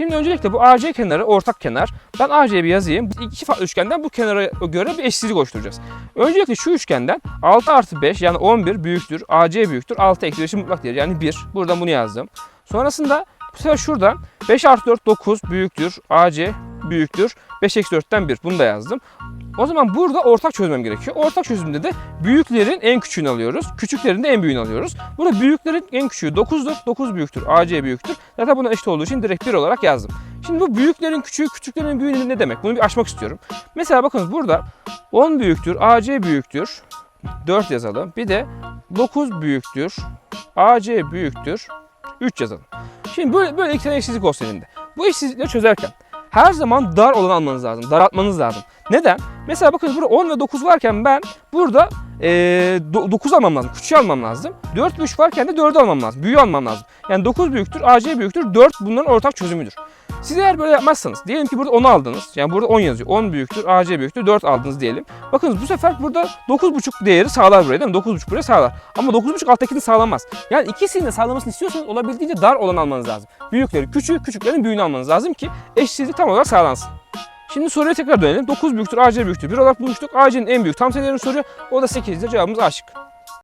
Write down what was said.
Şimdi öncelikle bu AC kenarı ortak kenar. Ben AC'yi bir yazayım. İki farklı üçgenden bu kenara göre bir eşsizlik oluşturacağız. Öncelikle şu üçgenden 6 artı 5 yani 11 büyüktür. AC büyüktür. 6 eksi 5'in mutlak değeri yani 1. Buradan bunu yazdım. Sonrasında bu sefer şuradan 5 artı 4 9 büyüktür. AC büyüktür. 5 eksi 4'ten 1. Bunu da yazdım. O zaman burada ortak çözmem gerekiyor. Ortak çözümde de büyüklerin en küçüğünü alıyoruz. Küçüklerin de en büyüğünü alıyoruz. Burada büyüklerin en küçüğü 9'dur. 9 büyüktür. AC büyüktür. Zaten buna eşit olduğu için direkt 1 olarak yazdım. Şimdi bu büyüklerin küçüğü, küçüklerin büyüğü ne demek? Bunu bir açmak istiyorum. Mesela bakınız burada 10 büyüktür, AC büyüktür. 4 yazalım. Bir de 9 büyüktür, AC büyüktür. 3 yazalım. Şimdi böyle, böyle iki tane eşsizlik olsun elinde. Bu eşsizlikleri çözerken her zaman dar olan almanız lazım. Daraltmanız lazım. Neden? Mesela bakın burada 10 ve 9 varken ben burada ee, 9 almam lazım. Küçüğü almam lazım. 4 ve 3 varken de 4'ü almam lazım. Büyüğü almam lazım. Yani 9 büyüktür, AC büyüktür, 4 bunların ortak çözümüdür. Siz eğer böyle yapmazsanız, diyelim ki burada 10 aldınız. Yani burada 10 yazıyor. 10 büyüktür, AC büyüktür, 4 aldınız diyelim. Bakınız bu sefer burada 9,5 değeri sağlar buraya değil mi? 9,5 buraya sağlar. Ama 9,5 alttakini sağlamaz. Yani ikisini de sağlamasını istiyorsanız olabildiğince dar olan almanız lazım. Büyükleri küçüğü, küçüklerin büyüğünü almanız lazım ki eşitsizlik tam olarak sağlansın. Şimdi soruya tekrar dönelim. 9 büyüktür, AC büyüktür. 1 olarak bulmuştuk. AC'nin en büyük tam sayılarını soruyor. O da 8'de cevabımız A şıkkı.